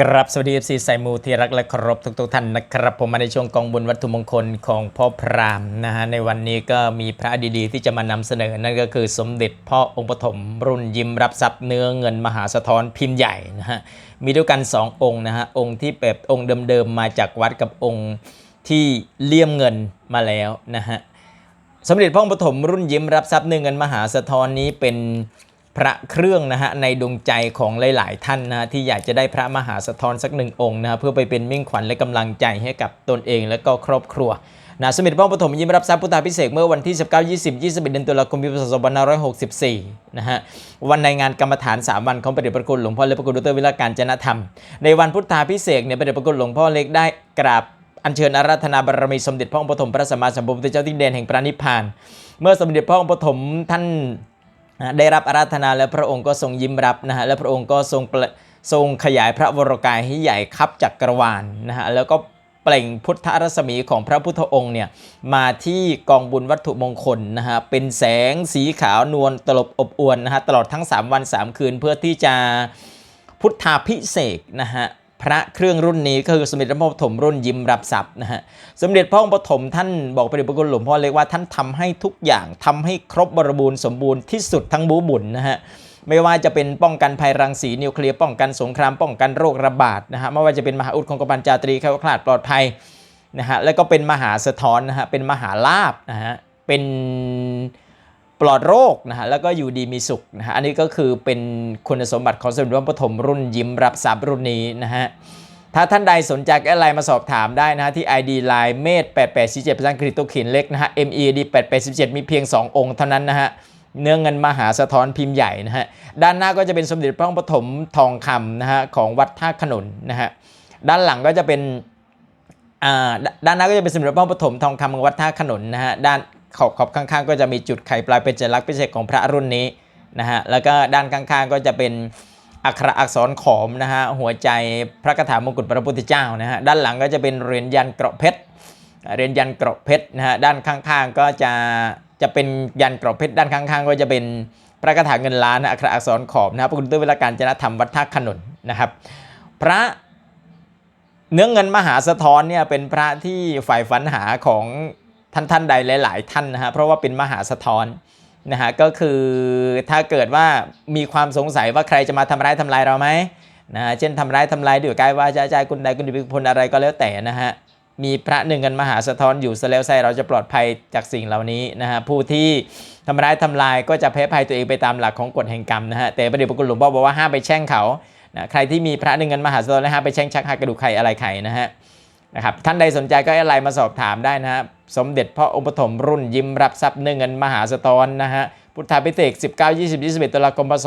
กรับสวัสดีเอฟซีไซมูที่รักและเคารพทุกๆท่านนะครับผมมาในช่วงกองบุญวัตถุมงคลของพ่อพรามนะฮะในวันนี้ก็มีพระดีๆที่จะมานำเสนอ นั่นก็คือสมเด็จพ่อองค์ปฐมรุ่นยิ้มรับทรัพย์เนื้อเงินมหาสะท้อนพิมพ์ใหญ่นะฮะมีด้วยกัน 2 องค์นะฮะองค์ที่แบบองค์เดิมๆมาจากวัดกับองค์ที่เลี่ยมเงินมาแล้วนะฮะสมเด็จพระองค์ปฐมรุ่นยิ้มรับทรัพย์เนื้อเงินมหาสะท้อนนี้เป็น พระเครื่องนะฮะในดวงใจของหลาย ๆ ท่านนะฮะที่อยากจะได้พระมหาสะท้อนสักหนึ่งองค์นะฮะเพื่อไปเป็นมิ่งขวัญและกำลังใจให้กับตนเองและก็ครอบครัวนะสมเด็จพระองปฐมยิ้มรับทรัพย์พุทธาพิเศษเมื่อวันที่ 19 20 21เดือนตุลาคมปีพศ2564 นะฮะวันในงานกรรมฐาน 3 วันของพระเดชพระคุณหลวงพ่อเล็กพระคุณดรวิรการจนธรรม ในวันพุทธาพิเศษเนี่ยพระเดชพระคุณหลวงพ่อเล็กได้กราบอัญเชิญอาราธนาบารมีสมเด็จพระองค์ปฐมพระสัมมาสัมพุทธเจ้าที่แดนแห่งพระนิพพาน เมื่อสมเด็จพระองค์ปฐมท่าน ได้รับอาราธนาแล้วพระองค์ก็ทรงยิ้มรับนะฮะและพระองค์ก็ทรงทรงขยายพระวรกายให้ใหญ่คับจักรวาลนะฮะแล้วก็เปล่งพุทธรัศมีของพระพุทธองค์เนี่ยมาที่กองบุญวัตถุมงคลนะฮะเป็นแสงสีขาวนวลตลบอบอวนนะฮะตลอดทั้ง 3 วัน 3 คืนเพื่อที่จะพุทธาพิเศษนะฮะ พระเครื่องรุ่นนี้ก็คือสมเด็จพระปฐมรุ่นยิ้มรับทรัพย์นะฮะสมเด็จพระองค์ปฐมท่านบอกพระเดชพระคุณหลวงพ่อเล็กว่าท่านทำให้ทุกอย่างทำให้ครบบริบูรณ์สมบูรณ์ที่สุดทั้งบูบุญนะฮะไม่ว่าจะเป็นป้องกันภัยรังสีนิวเคลียร์ป้องกันสงครามป้องกันโรคระบาดนะฮะไม่ว่าจะเป็นมหาอุดของกบันจาตรีแคล้วคลาดปลอดภัยนะฮะแล้วก็เป็นมหาสะท้อนนะฮะเป็นมหาลาบนะฮะเป็น ปลอดโรคนะฮะแล้วก็อยู่ดีมีสุขนะฮะอันนี้ก็คือเป็นคุณสมบัติของสมเด็จพระปฐมรุ่นยิ้มรับทรัพย์รุ่นนี้นะฮะถ้าท่านใดสนใจอดไลน์มาสอบถามได้นะฮะที่ ID Line เมธ8847ภาษาอังกฤษตัวเขียนเล็กนะฮะ MED 8817มีเพียง 2 องค์เท่านั้นนะฮะเนื้อเงินมหาสะท้อนพิมพ์ใหญ่นะฮะด้านหน้าก็จะเป็นสมเด็จพระปฐมทองคำนะฮะของวัดท่าขนุนนะฮะด้านหลังก็จะเป็นอ่าดด้านหน้าก็จะเป็นสมเด็จพระปฐมทองคำของวัดท่าขนุนนะฮะด้าน ขอบขอบข้างๆ ก็จะมีจุดไข่ปลายเป็นสัลักษณ์พิเศษของพระรุ่นนี้นะฮะแล้วก็ด้านข้างๆ ก็จะเป็นอักขระอักษรขอมนะฮะหัวใจพระคาถามงกุฎพระพุทธเจ้านะฮะด้านหลังก็จะเป็นเหรียญยันเกราะเพชรเหรียญยันเกราะเพชรนะฮะด้านข้างๆ ก็จะจะเป็นยันเกราะเพชรด้านข้างๆ ก็จะเป็นพระคาถาเงินล้านนะอักขระอักษรขอมนะครับพระคุณด้วยเวลาการจนธรรมวัดท่าขนุนนะครับ พระเนื้อเงินมหาสะท้อนเนี่ยเป็นพระที่ฝ่ายฝันหาของ ท่านท่านใดหลาย ๆ ท่านนะฮะเพราะว่าเป็นมหาสะท้อนนะฮะก็คือถ้าเกิดว่ามีความสงสัยว่าใครจะมาทำร้ายทำลายเราไหมนะฮะเช่นทำร้ายทำลายด้วยกายวาจาใจคุณใดคุณดีพลอะไรก็แล้วแต่นะฮะมีพระหนึ่งกันมหาสะท้อนอยู่ซะแล้วไซเราจะปลอดภัยจากสิ่งเหล่านี้นะฮะผู้ที่ทำร้ายทำลายก็จะแพ้ภัยตัวเองไปตามหลักของกฎแห่งกรรมนะฮะแต่พระเดชพระคุณหลวงพ่อบอกว่าห้ามไปแช่งเขานะใครที่มีพระหนึ่งเงินมหาสะท้อนนะฮะไปแช่งชักหักกระดูกไข่อะไรไข่นะฮะนะครับท่านใดสนใจก็อะไรมาสอบถามได้นะฮะ สมเด็จพระองค์ปฐมรุ่นยิ้มรับทรัพย์เนื้อเงินมหาสะท้อนนะฮะพุทธาพิเศษก19 20 21ตุลาคมพศ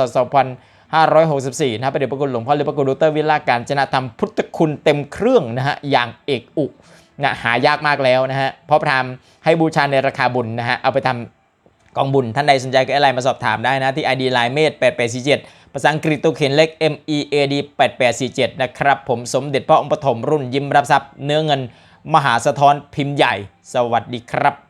2564นะพระเดชพระคุณหลวงพ่อหรือพระคุณดรวิลาการจนะธรรมพุทธคุณเต็มเครื่องนะฮะอย่างเอกอุนะหายากมากแล้วนะฮะเพราะพระธรรมให้บูชาในราคาบุญนะฮะเอาไปทำกองบุญท่านใดสนใจก็อดไลน์มาสอบถามได้นะที่ ID Line เมธ8847ภาษาอังกฤษตัวเขียนเล็ก M E A D 8847นะครับผมสมเด็จพระองค์ปฐมรุ่นยิ้มรับทรัพย์เนื้อเงิน มหาสะท้อนพิมพ์ใหญ่ สวัสดีครับ